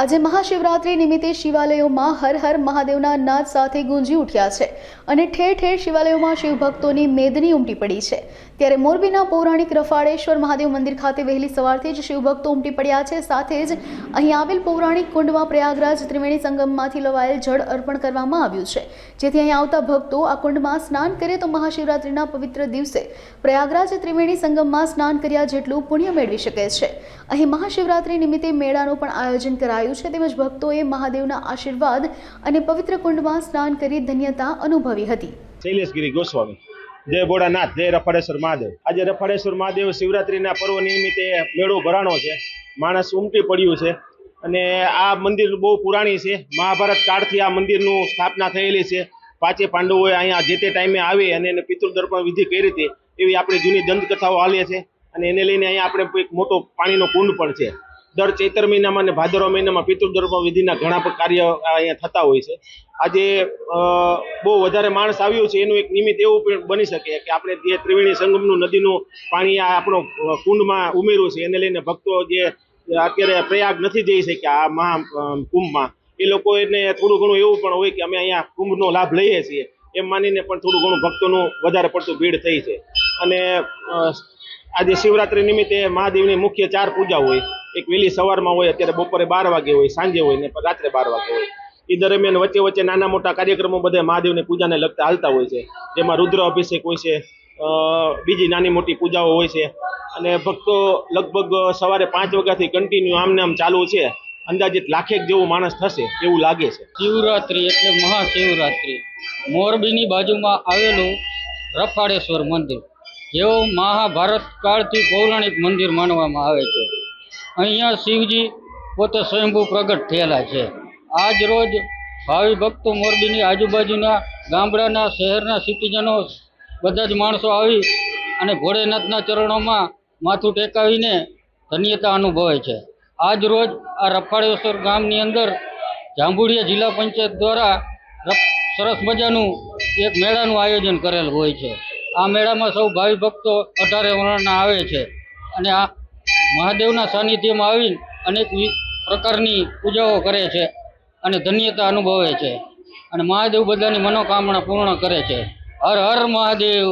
આજે મહાશિવરાત્રી નિમિત્તે શિવાલયોમાં હર હર મહાદેવના નાદ સાથે ગુંજી ઉઠ્યા છે અને ઠેર ઠેર શિવાલયોમાં શિવભક્તોની મેદની ઉમટી પડી છે. ત્યારે મોરબીના પૌરાણિક રફાળેશ્વર મહાદેવ મંદિર ખાતે વહેલી સવારથી જ શિવભક્તો ઉમટી પડ્યા છે. સાથે જ અહીં આવેલ પૌરાણિક કુંડમાં પ્રયાગરાજ ત્રિવેણી સંગમમાંથી લવાયેલ જળ અર્પણ કરવામાં આવ્યું છે. જેથી અહીં આવતા ભક્તો આ કુંડમાં સ્નાન કરે તો મહાશિવરાત્રિના પવિત્ર દિવસે પ્રયાગરાજ ત્રિવેણી સંગમમાં સ્નાન કર્યા જેટલું પુણ્ય મેળવી શકે છે. અહીં મહાશિવરાત્રિ નિમિત્તે મેળાનું પણ આયોજન કરાયું છે તેમજ ભક્તોએ મહાદેવના આશીર્વાદ અને પવિત્ર કુંડમાં સ્નાન કરી ધન્યતા અનુભવી હતી. શૈલેષગીરી ગોસ્વામી. જય ભોળાનાથ, જય રફાડેશ્વર મહાદેવ. આજે રફાડેશ્વર મહાદેવ શિવરાત્રિના પર્વ નિમિત્તે મેળો ભરાણો છે. માણસ ઉમટી પડ્યું છે અને આ મંદિર બહુ પુરાણી છે. મહાભારત કાળથી આ મંદિરનું સ્થાપના થયેલી છે. પાંચે પાંડવોએ અહીંયા જે તે ટાઈમે આવી અને એને પિતૃદર્પણ વિધિ કરી હતી, એવી આપણી જૂની દંતકથાઓ હાલે છે. અને એને લઈને અહીંયા આપણે એક મોટો પાણીનો કુંડ પણ છે. દર ચૈતર મહિનામાં અને ભાદરવા મહિનામાં પિતૃદર્પણ વિધિના ઘણા કાર્ય અહીંયા થતા હોય છે. આજે બહુ વધારે માણસ આવ્યું છે, એનું એક નિમિત્ત એવું પણ બની શકે કે આપણે જે ત્રિવેણી સંગમનું નદીનું પાણી આ આપણો કુંડમાં ઉમેર્યું છે, એને લઈને ભક્તો જે અત્યારે પ્રયાગ નથી જઈ શક્યા આ મહા કુંભમાં. એ લોકો એને થોડું ઘણું એવું પણ હોય કે અમે અહીંયા કુંભનો લાભ લઈએ છીએ. એમ માનીને પણ થોડું ઘણું ભક્તોનું વધારે પડતું ભીડ થઈ છે. અને આજે શિવરાત્રી નિમિત્તે મહાદેવની મુખ્ય ચાર પૂજા હોય. એક વહેલી સવારમાં હોય, અત્યારે બપોરે બાર વાગે હોય, સાંજે હોય ને રાત્રે બાર વાગે હોય. એ દરમિયાન વચ્ચે વચ્ચે નાના મોટા કાર્યક્રમો બધા મહાદેવની પૂજાને લગતા હાલતા હોય છે. જેમાં રુદ્ર અભિષેક હોય છે બીજી નાની મોટી પૂજાઓ હોય છે. અને ભક્તો લગભગ સવારે પાંચ વાગ્યાથી કન્ટિન્યુ આમને આમ ચાલુ છે. અંદાજિત લાખેક જેવું માણસ થશે એવું લાગે છે. શિવરાત્રિ એટલે મહાશિવરાત્રિ. મોરબીની બાજુમાં આવેલું રફાળેશ્વર મંદિર. જેઓ મહાભારત કાળથી પૌરાણિક મંદિર માનવામાં આવે છે. અહીંયા શિવજી પોતે સ્વયંભૂ પ્રગટ થયેલા છે. આજ રોજ ભાવિ ભક્તો મોરબીની આજુબાજુના ગામડાના, શહેરના સિટીજનો બધા જ માણસો આવી અને ભોળેનાથના ચરણોમાં માથું ટેકાવીને ધન્યતા અનુભવે છે. આજ રોજ આ રફાળેશ્વર ગામની અંદર જાંબુડિયા જિલ્લા પંચાયત દ્વારા સરસ મજાનું એક મેળાનું આયોજન કરેલ હોય છે. આ મેળામાં સૌ ભાવિ ભક્તો અઢારે વર્ણના આવે છે અને આ મહાદેવના સાનિધ્યમાં આવીને અનેક વિ- પ્રકારની પૂજાઓ કરે છે અને ધન્યતા અનુભવે છે અને મહાદેવ બધાની મનોકામના પૂર્ણ કરે છે હર હર મહાદેવ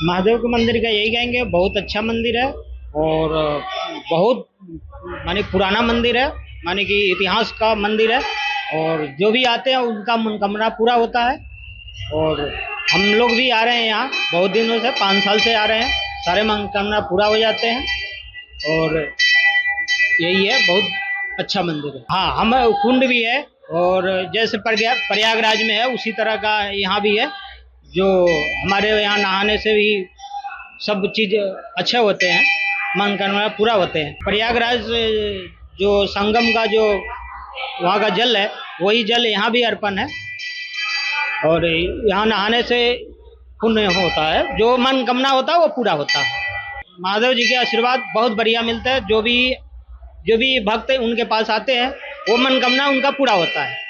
महादेव के मंदिर का यही कहेंगे बहुत अच्छा मंदिर है और बहुत माने पुराना मंदिर है माने कि इतिहास का मंदिर है और जो भी आते हैं उनका मनोकामना पूरा होता है और हम लोग भी आ रहे हैं यहाँ, बहुत दिनों से, पाँच साल से आ रहे हैं। सारे मनोकामना पूरा हो जाते हैं। और यही है, बहुत अच्छा मंदिर है। हाँ हम कुंड भी है, और जैसे प्रयाग प्रयागराज में है, उसी तरह का यहाँ भी है, जो हमारे यहाँ नहाने से भी सब चीज़ अच्छे होते हैं मनोकामना पूरा होते हैं। प्रयागराज जो संगम का जो, वहाँ का जल है, वही जल यहाँ भी अर्पण है। और यहाँ नहाने से पुण्य होता है। जो मनोकामना होता है, वो पूरा होता है। महादेव जी के आशीर्वाद बहुत बढ़िया मिलता है। जो भी जो भी भक्त उनके पास आते हैं, वो मनोकामना उनका पूरा होता है।